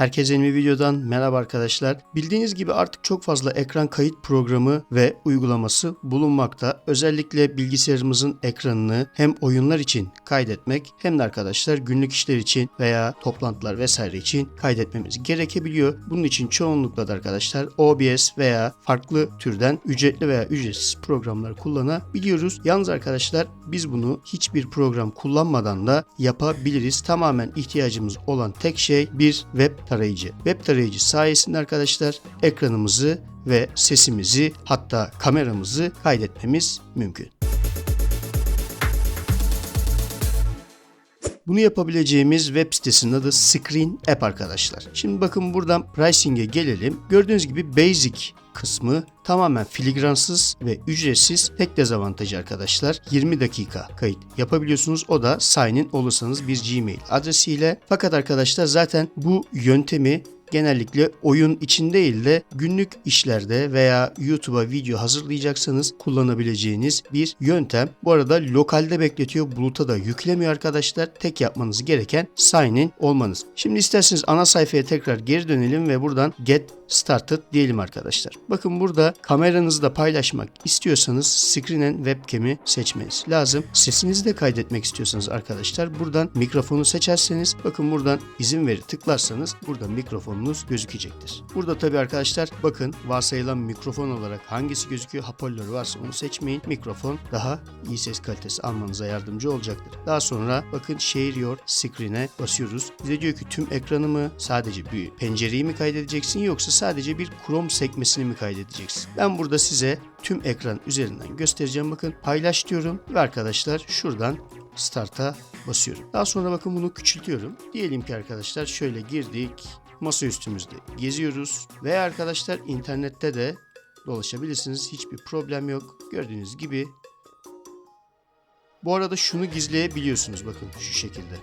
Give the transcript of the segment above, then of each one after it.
Herkese yeni bir videodan merhaba arkadaşlar. Bildiğiniz gibi artık çok fazla ekran kayıt programı ve uygulaması bulunmakta. Özellikle bilgisayarımızın ekranını hem oyunlar için kaydetmek hem de arkadaşlar günlük işler için veya toplantılar vesaire için kaydetmemiz gerekebiliyor. Bunun için çoğunlukla da arkadaşlar OBS veya farklı türden ücretli veya ücretsiz programlar kullanabiliyoruz. Yalnız arkadaşlar biz bunu hiçbir program kullanmadan da yapabiliriz. Tamamen ihtiyacımız olan tek şey bir web tarayıcı. Web tarayıcı sayesinde arkadaşlar ekranımızı ve sesimizi hatta kameramızı kaydetmemiz mümkün. Bunu yapabileceğimiz web sitesinin adı Screen App arkadaşlar. Şimdi bakın buradan pricing'e gelelim. Gördüğünüz gibi basic kısmı tamamen filigransız ve ücretsiz. Tek dezavantajı arkadaşlar 20 dakika kayıt yapabiliyorsunuz. O da sign in olursanız bir Gmail adresiyle. Fakat arkadaşlar zaten bu yöntemi genellikle oyun için değil de günlük işlerde veya YouTube'a video hazırlayacaksanız kullanabileceğiniz bir yöntem. Bu arada lokalde bekletiyor, buluta da yüklemiyor arkadaşlar. Tek yapmanız gereken sign in olmanız. Şimdi isterseniz ana sayfaya tekrar geri dönelim ve buradan get started diyelim arkadaşlar. Bakın burada kameranızı da paylaşmak istiyorsanız screen and webcam'i seçmeniz lazım. Sesinizi de kaydetmek istiyorsanız arkadaşlar buradan mikrofonu seçerseniz bakın buradan izin veri tıklarsanız burada mikrofonunuz gözükecektir. Burada tabi arkadaşlar bakın varsayılan mikrofon olarak hangisi gözüküyor hoparlörü varsa onu seçmeyin. Mikrofon daha iyi ses kalitesi almanıza yardımcı olacaktır. Daha sonra bakın share your screen'e basıyoruz. Bize diyor ki tüm ekranı mı sadece bir pencereyi mi kaydedeceksin yoksa sadece bir Chrome sekmesini mi kaydedeceksin? Ben burada size tüm ekran üzerinden göstereceğim. Bakın paylaş diyorum ve arkadaşlar şuradan start'a basıyorum. Daha sonra bakın bunu küçültüyorum. Diyelim ki arkadaşlar şöyle girdik. Masa üstümüzde geziyoruz. Ve arkadaşlar internette de dolaşabilirsiniz. Hiçbir problem yok. Gördüğünüz gibi bu arada şunu gizleyebiliyorsunuz bakın şu şekilde.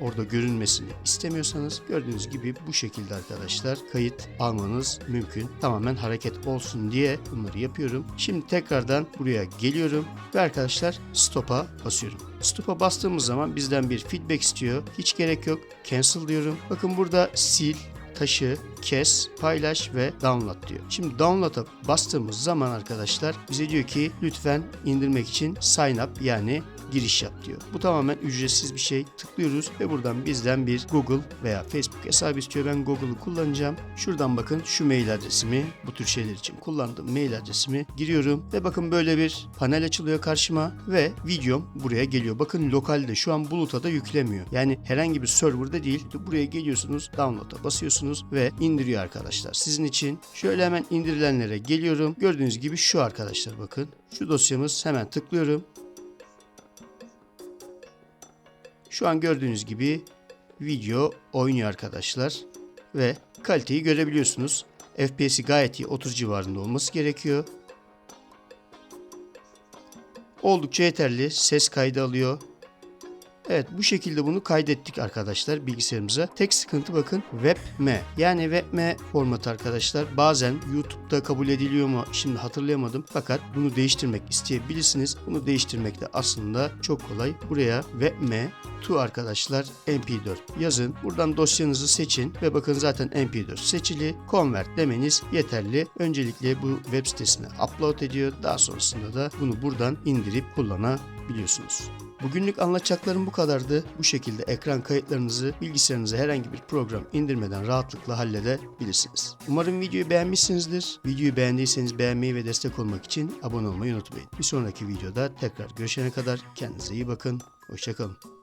Orada görünmesini istemiyorsanız gördüğünüz gibi bu şekilde arkadaşlar kayıt almanız mümkün. Tamamen hareket olsun diye bunları yapıyorum. Şimdi tekrardan buraya geliyorum ve arkadaşlar stop'a basıyorum. Stop'a bastığımız zaman bizden bir feedback istiyor. Hiç gerek yok. Cancel diyorum. Bakın burada sil, taşı, kes, paylaş ve download diyor. Şimdi download'a bastığımız zaman arkadaşlar bize diyor ki lütfen indirmek için sign up yani giriş yap diyor. Bu tamamen ücretsiz bir şey. Tıklıyoruz ve buradan bizden bir Google veya Facebook hesabı istiyor. Ben Google'ı kullanacağım. Şuradan bakın şu mail adresimi bu tür şeyler için kullandığım mail adresimi giriyorum ve bakın böyle bir panel açılıyor karşıma ve videom buraya geliyor. Bakın lokalde şu an buluta da yüklemiyor. Yani herhangi bir serverda değil. Buraya geliyorsunuz, download'a basıyorsunuz ve indiriyor arkadaşlar. Sizin için şöyle hemen indirilenlere geliyorum. Gördüğünüz gibi şu arkadaşlar bakın. Şu dosyamız hemen tıklıyorum. Şu an gördüğünüz gibi video oynuyor arkadaşlar ve kaliteyi görebiliyorsunuz. FPS'i gayet iyi 30 civarında olması gerekiyor. Oldukça yeterli. Ses kaydı alıyor. Evet bu şekilde bunu kaydettik arkadaşlar bilgisayarımıza. Tek sıkıntı bakın WebM. Yani WebM formatı arkadaşlar bazen YouTube'da kabul ediliyor mu şimdi hatırlayamadım. Fakat bunu değiştirmek isteyebilirsiniz. Bunu değiştirmek de aslında çok kolay. Buraya WebM to arkadaşlar MP4 yazın. Buradan dosyanızı seçin ve bakın zaten MP4 seçili. Convert demeniz yeterli. Öncelikle bu web sitesine upload ediyor. Daha sonrasında da bunu buradan indirip kullanabiliyorsunuz. Bugünlük anlatacaklarım bu kadardı. Bu şekilde ekran kayıtlarınızı bilgisayarınıza herhangi bir program indirmeden rahatlıkla halledebilirsiniz. Umarım videoyu beğenmişsinizdir. Videoyu beğendiyseniz beğenmeyi ve destek olmak için abone olmayı unutmayın. Bir sonraki videoda tekrar görüşene kadar kendinize iyi bakın. Hoşçakalın.